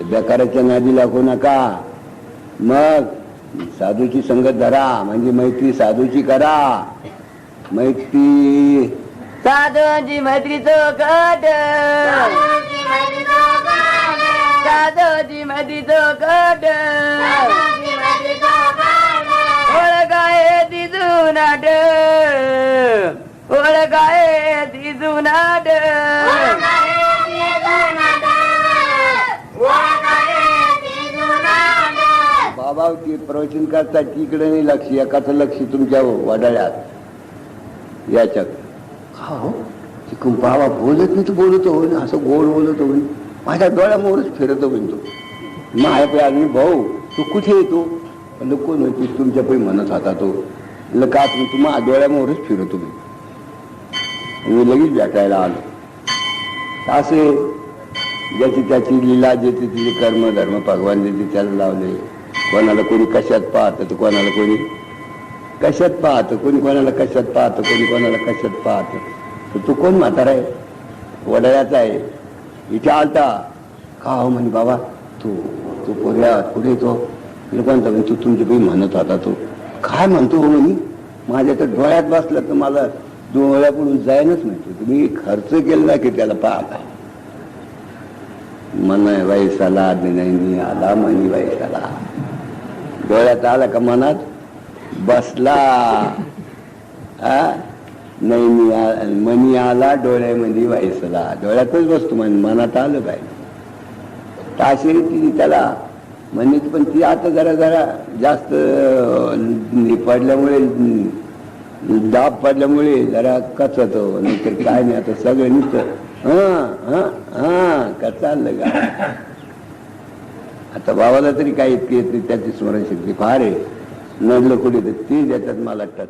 बेकाराच्या नादी लागू नका. मग साधूची संगत धरा म्हणजे मैत्री साधूची करा. मैत्री. साधूची मैत्रीचं गट साधूची मैत्रीचं गट ओळखाय ती जुनाट. ओळखाय ती जुनाट. ते प्रवचन करता तिकडे नाही लक्ष एकाचं लक्ष तुमच्या वडाळ्यात. याच्यात. हा? हो बाबा बोलत नाही तर बोलत होईन असं गोड बोलत होईन माझ्या डोळ्यामोरच फिरत होईन तो. माझ्या आम्ही भाऊ तू कुठे येतो म्हणलं कोण होती तुमच्या पै म्हणत होता तो. म्हणलं का तुम्ही? तू माझ्या डोळ्यामोरच फिरत होई मी लगेच भेटायला आलो. असे ज्याची त्याची लीला ज्याची तिचे कर्म धर्म भगवान ज्याचे त्याला लावले. कोणाला कोणी कशात पाहतं तर कोणाला कोणी कशात पाहतं? कोणी कोणाला कशात पाहतं? कोणी कोणाला कशात पाहतं? तर तू कोण म्हातारा आहे? वडाळ्याचा आहे. इथे आलता. का हो म्हणे बाबा? तू तू पोऱ्या कुठे तो? कोणता म्हणे? तू तुमची काही म्हणत होता तो. काय म्हणतो हो म्हणे? माझ्या तर डोळ्यात बसलं तर मला डोळ्याकडून जायनच म्हणतो तुम्ही खर्च केला की त्याला पाहता. मन वैसाला आला म्हणी वैसाला डोळ्यात आला का मनात? बसला. आ नाही मी मनी आला डोळ्यामध्ये वैसला डोळ्यातच बसतो मन मनात आलं पाहिजे ताशी ती त्याला. म्हणत पण ती आता जरा जरा जास्त पडल्यामुळे दाब पडल्यामुळे जरा कचतो नाहीतर काय नाही आता सगळं नुसतं हा हा हा का चाललं का? आता बाबाला तरी काही इतकी येत नाही त्याची स्मरणशक्ती फार आहे. नडलं कुठे ते ती देतात मला टच.